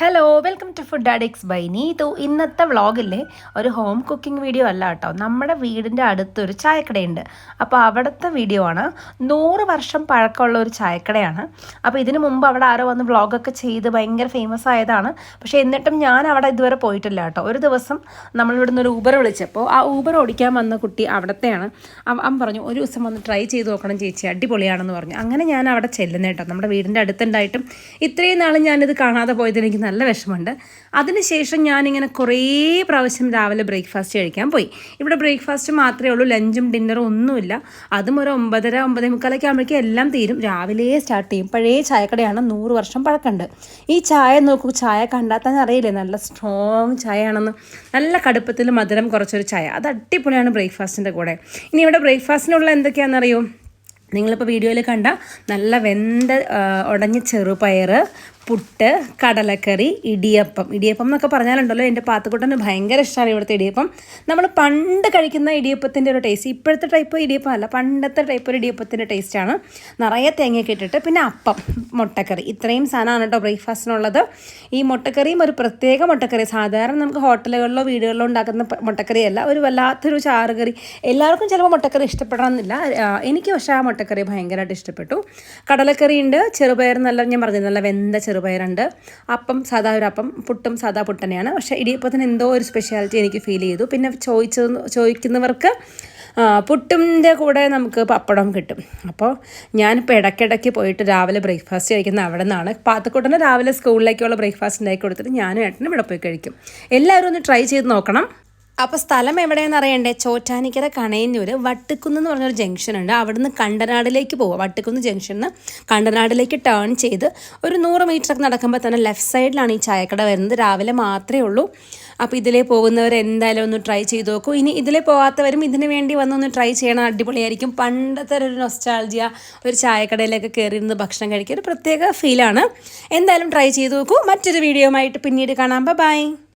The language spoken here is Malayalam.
Hello welcome to food addicts by Neethu ഇന്നത്തെ വ്ളോഗില്ലേ ഒരു ഹോം കുക്കിംഗ് വീഡിയോ അല്ല കേട്ടോ. നമ്മുടെ വീടിന്റെ അടുത്തൊരു ചായക്കടയുണ്ട്. അപ്പോൾ അവിടുത്തെ വീഡിയോ ആണ് നൂറ് വർഷം പഴക്കമുള്ള ഒരു ചായക്കടയാണ്. അപ്പോൾ ഇതിനു മുമ്പ് അവിടെ ആരോ വന്ന് വ്ളോഗൊക്കെ ചെയ്ത് ഭയങ്കര ഫേമസ് ആയതാണ്. പക്ഷേ എന്നിട്ടും ഞാൻ അവിടെ ഇതുവരെ പോയിട്ടില്ല കേട്ടോ. ഒരു ദിവസം നമ്മളിവിടെ നിന്ന് ഒരു ഊബർ വിളിച്ചപ്പോൾ ആ ഊബർ ഓടിക്കാൻ വന്ന കുട്ടി അവിടത്തെയാണ്. അവ- അവൻ പറഞ്ഞു ഒരു ദിവസം വന്ന് ട്രൈ ചെയ്ത് നോക്കണം ചേച്ചി അടിപൊളിയാണെന്ന് പറഞ്ഞു. അങ്ങനെ ഞാൻ അവിടെ ചെല്ലുന്നേട്ടോ നമ്മുടെ വീടിന്റെ അടുത്തുണ്ടായിട്ടും ഇത്രയും നാളും ഞാനിത് കാണാതെ പോയത് എനിക്ക് നല്ല വിഷമമുണ്ട്. അതിനുശേഷം ഞാനിങ്ങനെ കുറേ പ്രാവശ്യം രാവിലെ ബ്രേക്ക്ഫാസ്റ്റ് കഴിക്കാൻ പോയി. ഇവിടെ ബ്രേക്ക്ഫാസ്റ്റ് മാത്രമേ ഉള്ളൂ ലഞ്ചും ഡിന്നറും ഒന്നുമില്ല. അതും ഒരു ഒമ്പതര ഒമ്പതേ മുക്കാലൊക്കെ ആകുമ്പോഴേക്കും എല്ലാം തീരും. രാവിലെ സ്റ്റാർട്ട് ചെയ്യും. പഴയ ചായക്കടയാണ് നൂറ് വർഷം പഴക്കമുണ്ട്. ഈ ചായ നോക്കൂ ചായ കണ്ടാൽ തന്നെ അറിയില്ലേ? നല്ല സ്ട്രോങ് ചായയാണെന്ന്. നല്ല കടുപ്പത്തിൽ മധുരം കുറച്ചൊരു ചായ. അത് അടിപൊളിയാണ് ബ്രേക്ക്ഫാസ്റ്റിന്റെ കൂടെ. ഇനി ഇവിടെ ബ്രേക്ക്ഫാസ്റ്റിനുള്ള എന്തൊക്കെയാണെന്നറിയോ? നിങ്ങളിപ്പോൾ വീഡിയോയിൽ കണ്ട നല്ല വെന്ത ഉടഞ്ഞ ചെറുപയർ പുട്ട് കടലക്കറി ഇടിയപ്പം. ഇടിയപ്പം എന്നൊക്കെ പറഞ്ഞാലുണ്ടല്ലോ എന്റെ പാത്തുക്കുട്ടന് ഭയങ്കര ഇഷ്ടമാണ് ഇവിടുത്തെ ഇടിയപ്പം. നമ്മൾ പണ്ട് കഴിക്കുന്ന ഇടിയപ്പത്തിന്റെ ഒരു ടേസ്റ്റ് ഇപ്പോഴത്തെ ടൈപ്പ് ഇടിയപ്പം അല്ല പണ്ടത്തെ ടൈപ്പ് ഒരു ഇടിയപ്പത്തിന്റെ ടേസ്റ്റാണ് നിറയെ തേങ്ങയൊക്കെ ഇട്ടിട്ട് പിന്നെ അപ്പം മുട്ടക്കറി. ഇത്രയും സാധനമാണ് കേട്ടോ ബ്രേക്ക്ഫാസ്റ്റിനുള്ളത്. ഈ മുട്ടക്കറിയും ഒരു പ്രത്യേക മുട്ടക്കറി സാധാരണ നമുക്ക് ഹോട്ടലുകളിലോ വീടുകളിലോ ഉണ്ടാക്കുന്ന മുട്ടക്കറിയല്ല ഒരു വല്ലാത്തൊരു ചാറുകറി. എല്ലാവർക്കും ചിലപ്പോൾ മുട്ടക്കറി ഇഷ്ടപ്പെടണമെന്നില്ല. എനിക്ക് പക്ഷേ ആ മുട്ടക്കറി ഭയങ്കരമായിട്ട് ഇഷ്ടപ്പെട്ടു. കടലക്കറി ഉണ്ട് ചെറുപയർ നല്ല ഞാൻ പറഞ്ഞത് നല്ല വെന്ത ചെറുപയറുണ്ട്. അപ്പം സാധാ ഒരു അപ്പം പുട്ടും സാധാ പുട്ട് തന്നെയാണ്. പക്ഷേ ഇടിയപ്പത്തിന് എന്തോ ഒരു സ്പെഷ്യാലിറ്റി എനിക്ക് ഫീൽ ചെയ്തു. പിന്നെ ചോദിച്ചത് ചോദിക്കുന്നവർക്ക് പുട്ടിന്റെ കൂടെ നമുക്ക് പപ്പടം കിട്ടും. അപ്പോൾ ഞാനിപ്പോൾ ഇടയ്ക്കിടയ്ക്ക് പോയിട്ട് രാവിലെ ബ്രേക്ക്ഫാസ്റ്റ് കഴിക്കുന്ന അവിടെ നിന്നാണ്. പാത്തക്കൂട്ടന് രാവിലെ സ്കൂളിലേക്കുള്ള ബ്രേക്ക്ഫാസ്റ്റ് ഉണ്ടാക്കി കൊടുത്തിട്ട് ഞാനും ഏട്ടനും ഇവിടെ പോയി കഴിക്കും. എല്ലാവരും ഒന്ന് ട്രൈ ചെയ്ത് നോക്കണം. അപ്പോൾ സ്ഥലം എവിടെയെന്ന് അറിയണ്ടേ? ചോറ്റാനിക്കര കണയന്നൂർ വട്ടിക്കുന്ന് എന്ന് പറഞ്ഞൊരു ജംഗ്ഷൻ ഉണ്ട്. അവിടുന്ന് കണ്ടനാടിലേക്ക് പോവുക വട്ടിക്കുന്ന് ജംഗ്ഷനിൽ നിന്ന് കണ്ടനാടിലേക്ക് ടേൺ ചെയ്ത് ഒരു നൂറ് മീറ്റർ ഒക്കെ നടക്കുമ്പോൾ തന്നെ ലെഫ്റ്റ് സൈഡിലാണ് ഈ ചായക്കട വരുന്നത്. രാവിലെ മാത്രമേ ഉള്ളൂ. അപ്പോൾ ഇതിലേ പോകുന്നവർ എന്തായാലും ഒന്ന് ട്രൈ ചെയ്ത് നോക്കൂ. ഇനി ഇതിലേ പോകാത്തവരും ഇതിന് വേണ്ടി വന്നൊന്ന് ട്രൈ ചെയ്യണം. അടിപൊളിയായിരിക്കും. പണ്ടത്തെ ഒരു നൊസ്റ്റാൾജിയ ഒരു ചായക്കടയിലൊക്കെ കയറിയിരുന്ന് ഭക്ഷണം കഴിക്കുക ഒരു പ്രത്യേക ഫീലാണ് എന്തായാലും ട്രൈ ചെയ്ത് നോക്കൂ. മറ്റൊരു വീഡിയോ ആയിട്ട് പിന്നീട് കാണാം. ബൈ